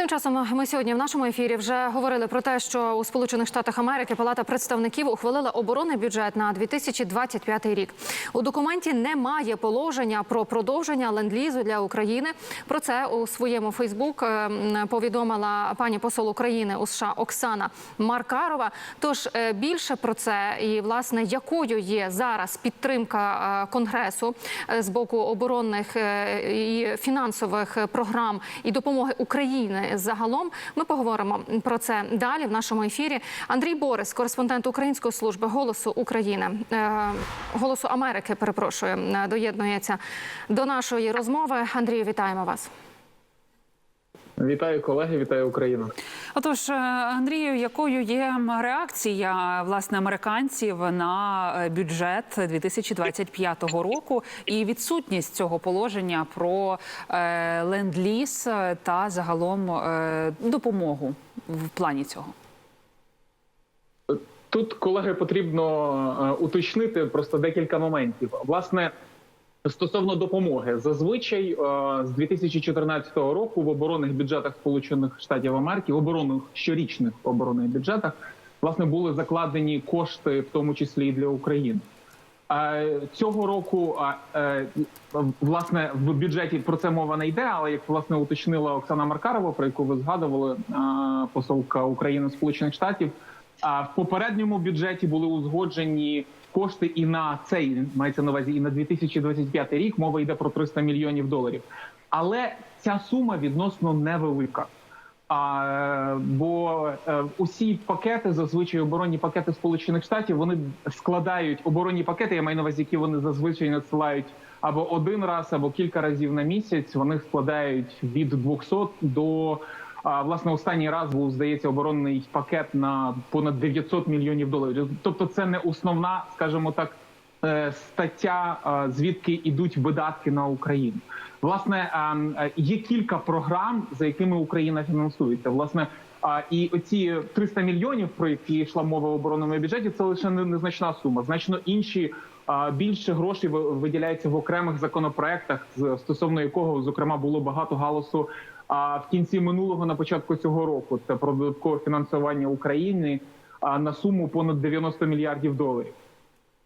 Тим часом ми сьогодні в нашому ефірі вже говорили про те, що у Сполучених Штатах Америки Палата представників ухвалила оборонний бюджет на 2025 рік. У документі немає положення про продовження ленд-лізу для України. Про це у своєму Фейсбук е, повідомила пані посол України у США Оксана Маркарова. Тож е, більше про це і власне якою є зараз підтримка е, конгресу е, з боку оборонних і фінансових програм і допомоги України загалом. Ми поговоримо про це далі в нашому ефірі. Андрій Борис, кореспондент Української служби голосу України, е, голосу Америки. Перепрошую, е, доєднується до нашої розмови. Андрію, вітаємо вас. Вітаю колеги, вітаю Україну. Отож, е, Андрію, якою є реакція власне американців на е, бюджет 2025 року і відсутність цього положення про е, ленд-ліз та загалом допомогу в плані цього? Тут колеги потрібно уточнити просто декілька моментів. Власне, стосовно допомоги, зазвичай е, з 2014 року в оборонних бюджетах Сполучених Штатів Америки, в оборонних щорічних оборонних бюджетах, власне, були закладені кошти, в тому числі і для України. Е, Цього року е, власне в бюджеті про це мова не йде, але як власне уточнила Оксана Маркарова, про яку ви згадували, посолка України Сполучених Штатів. А в попередньому бюджеті були узгоджені кошти і на цей мається на увазі, і на 2025 рік. Мова йде про 300 мільйонів доларів. Але ця сума відносно невелика. А, бо е, усі пакети, зазвичай оборонні пакети Сполучених Штатів, вони складають оборонні пакети. Я маю на увазі, які вони зазвичай надсилають або один раз, або кілька разів на місяць. Вони складають від 200 до а, власне останній раз був здається оборонний пакет на понад 900 мільйонів доларів. Тобто, це не основна, скажімо так, е, стаття, е, звідки йдуть видатки на Україну. Власне, е, є кілька програм, за якими Україна фінансується. Власне, і оці 300 мільйонів, про які йшла мова в оборонному бюджеті, це лише незначна сума. Значно інші більше грошей виділяється в окремих законопроектах, стосовно якого зокрема було багато галасу. А в кінці минулого на початку цього року це про додаткове фінансування України на суму понад 90 мільярдів доларів.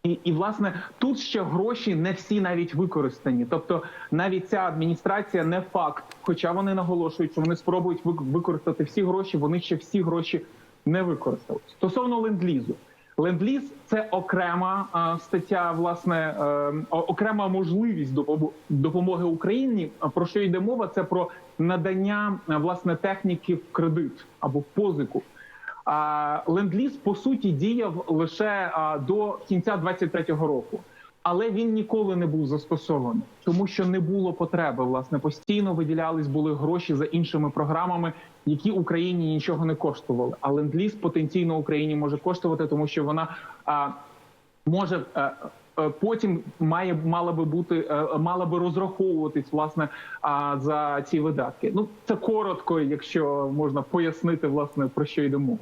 І, і власне тут ще гроші не всі навіть використані. Тобто, навіть ця адміністрація не факт, хоча вони наголошують, що вони спробують використати всі гроші. Вони ще всі гроші не використали. Стосовно ленд-лізу. Ленд-ліз – це окрема стаття, власне, е, окрема можливість допомо- допомоги Україні. Про що йде мова? Це про надання власне техніки в кредит або в позику. Ленд-ліз по суті діяв лише до кінця 23-го року, але він ніколи не був застосований, тому що не було потреби. Власне, постійно виділялись були гроші за іншими програмами, які Україні нічого не коштували. А ленд-ліз потенційно Україні може коштувати, тому що вона а, може. е, е, Потім має мала би бути е, мала би розраховуватись власне а, за ці видатки. Ну це коротко, якщо можна пояснити власне про що йде мова.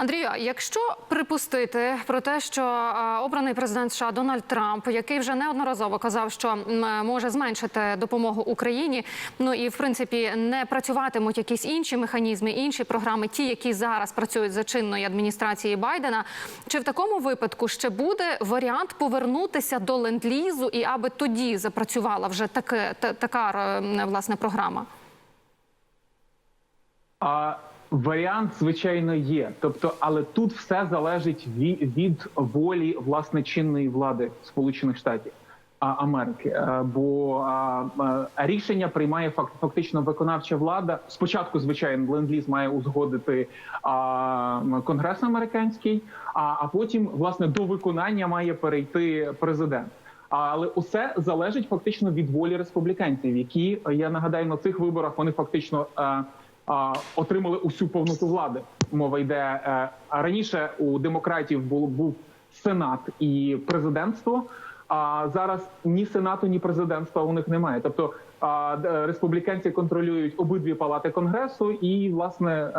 Андрію, якщо припустити про те, що е, обраний президент США Дональд Трамп, який вже неодноразово казав, що може зменшити допомогу Україні, ну і в принципі не працюватимуть якісь інші механізми, інші програми, ті, які зараз працюють за чинної адміністрації Байдена, чи в такому випадку ще буде варіант повернутися до ленд-лізу і аби тоді запрацювала вже таке та- така власне програма? А варіант, звичайно, є. Тобто, але тут все залежить від, від волі власне чинної влади Сполучених Штатів Америки. Е, Бо а, рішення приймає факт, фактично виконавча влада. Спочатку, звичайно, ленд-ліз має узгодити конгрес американський, а, потім власне до виконання має перейти президент. Але усе залежить фактично від волі республіканців, які я нагадаю на цих виборах вони фактично е, отримали усю повноту влади. Мова йде е, раніше у демократів був, сенат і президентство. А зараз ні сенату, ні президентства у них немає. Тобто республіканці контролюють обидві палати конгресу, і власне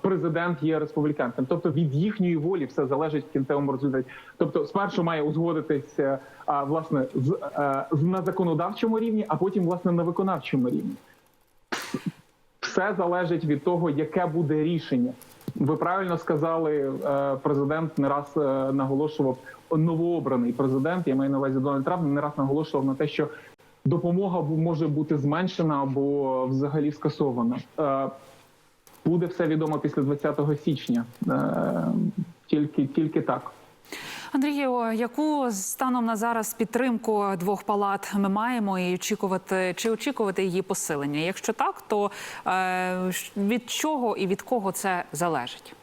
президент є республіканцем. Тобто від їхньої волі все залежить в кінцевому результаті. Тобто, спершу має узгодитися а, власне з, е, на законодавчому рівні, а потім власне на виконавчому рівні. Все залежить від того, яке буде рішення. Ви правильно сказали, е, президент не раз е, наголошував новообраний президент. Я маю на увазі Дональд Трамп не раз наголошував на те, що допомога може бути зменшена або взагалі скасована. Е, Буде все відомо після 20 січня. Тільки тільки так. Андрію, яку станом на зараз підтримку двох палат ми маємо і очікувати чи очікувати її посилення? Якщо так, то е, від чого і від кого це залежить?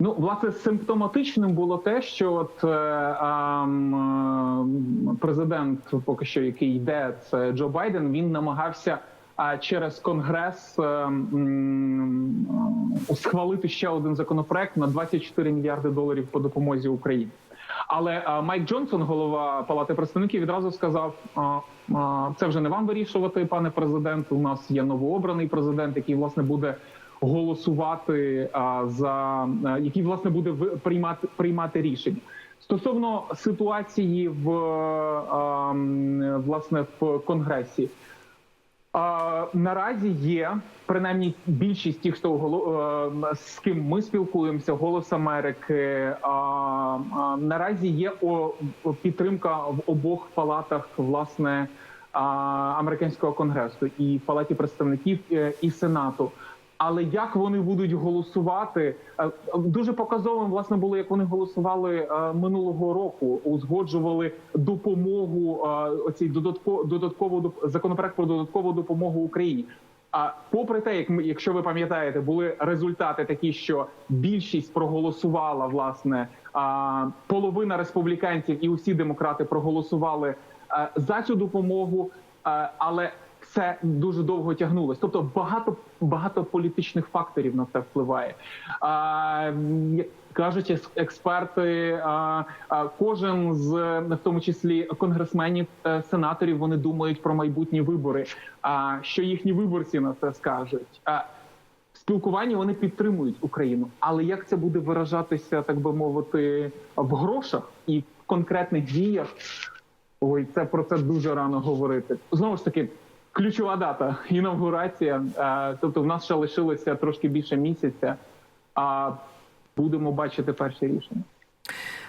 Ну, власне, симптоматичним було те, що от е, е, президент, поки що який йде, це Джо Байден. Він намагався а, через конгрес е, е, схвалити ще один законопроект на 24 мільярди доларів по допомозі Україні. Але а, Майк Джонсон, голова Палати представників, відразу сказав: це вже не вам вирішувати, пане президент. У нас є новообраний президент, який власне буде голосувати за а, який власне буде приймати приймати рішення стосовно ситуації в а, власне в конгресі. Наразі є принаймні більшість тих, хто е, з ким ми спілкуємося, голос Америки. Наразі є підтримка в обох палатах власне американського конгресу і в палаті представників е, і сенату. Але як вони будуть голосувати, е, дуже показовим власне було, як вони голосували е, минулого року, узгоджували допомогу е, оцій додатково додаткову законопроект про додаткову допомогу Україні. А попри те, як ми, якщо ви пам'ятаєте, були результати такі, що більшість проголосувала власне половина республіканців і усі демократи проголосували за цю допомогу, але це дуже довго тягнулось. Тобто багато багато політичних факторів на це впливає. А, кажуть експерти, а, а, кожен з в тому числі конгресменів, е, сенаторів, вони думають про майбутні вибори. А що їхні виборці на це скажуть? А, спілкуванні вони підтримують Україну, але як це буде виражатися, так би мовити, в грошах і в конкретних діях? Ой, це про це дуже рано говорити. Знову ж таки, ключова дата інавгурація. Е, Тобто, в нас ще лишилося трошки більше місяця, а будемо бачити перші рішення.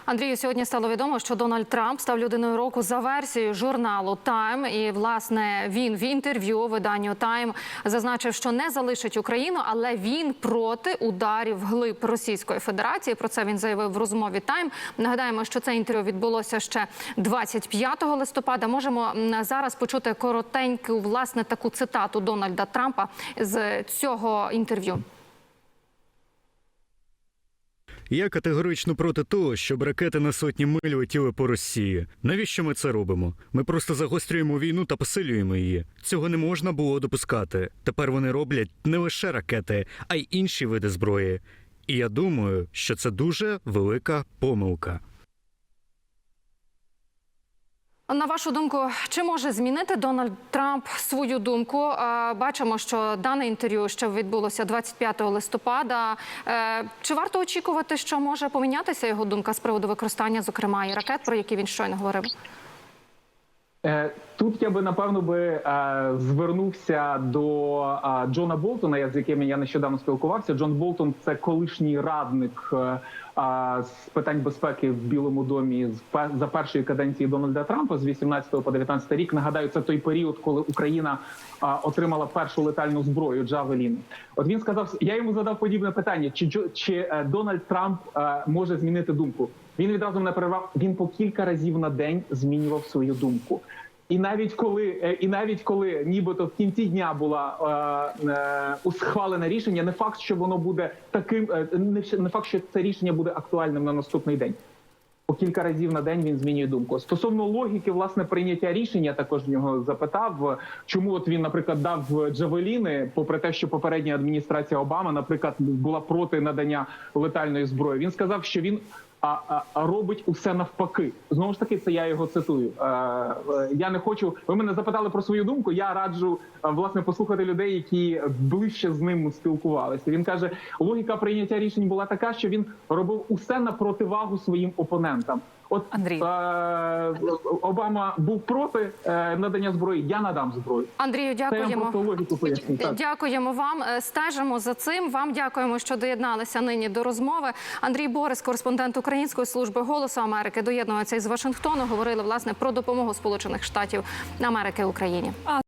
Андрію, сьогодні стало відомо, що Дональд Трамп став людиною року за версією журналу Time. І власне він в інтерв'ю виданню Time зазначив, що не залишить Україну, але він проти ударів глиб Російської Федерації. Про це він заявив в розмові Time. Нагадаємо, що це інтерв'ю відбулося ще 25 листопада. Можемо зараз почути коротеньку власне таку цитату Дональда Трампа з цього інтерв'ю. Я категорично проти того, щоб ракети на сотні миль летіли по Росії. Навіщо ми це робимо? Ми просто загострюємо війну та посилюємо її. Цього не можна було допускати. Тепер вони роблять не лише ракети, а й інші види зброї. І я думаю, що це дуже велика помилка. На вашу думку, чи може змінити Дональд Трамп свою думку? Е, Бачимо, що дане інтерв'ю ще відбулося 25 листопада. Е, Чи варто очікувати, що може помінятися його думка з приводу використання, зокрема, і ракет, про які він щойно говорив? Е, Тут я би напевно би е, звернувся до е, Джона Болтона, з яким я нещодавно спілкувався. Джон Болтон це колишній радник з питань безпеки в Білому домі з за першої каденції Дональда Трампа з 18 по 19 рік. Нагадаю, це той період, коли Україна отримала першу летальну зброю Джавелін. От він сказав, я йому задав подібне питання: чи чи Дональд Трамп може змінити думку? Він відразу мене перервав. Він по кілька разів на день змінював свою думку. І навіть коли е, і навіть коли нібито в кінці дня була е, е, усхвалене рішення, не факт, що воно буде таким, е, не, не факт, що це рішення буде актуальним на наступний день. По кілька разів на день він змінює думку. Стосовно логіки, власне, прийняття рішення, також нього запитав, чому от він, наприклад, дав Джавеліни, попри те, що попередня адміністрація Обами, наприклад, була проти надання летальної зброї. Він сказав, що він а, а, робить усе навпаки. Знову ж таки, це я його цитую. Е, е, я не хочу. Ви мене запитали про свою думку. Я раджу е, власне послухати людей, які ближче з ним спілкувалися. Він каже, логіка прийняття рішень була така, що він робив усе на противагу своїм опонентам. От Андрій. е, Обама був проти е, надання зброї. Я надам зброю. Андрію, дякуємо. логіку поясню. Дякуємо вам. Е, Стежимо за цим. Вам дякуємо, що доєдналися нині до розмови. Андрій Борис, кореспондент Української служби голосу Америки, доєднується із Вашингтону. Говорили власне про допомогу Сполучених Штатів Америки Україні. А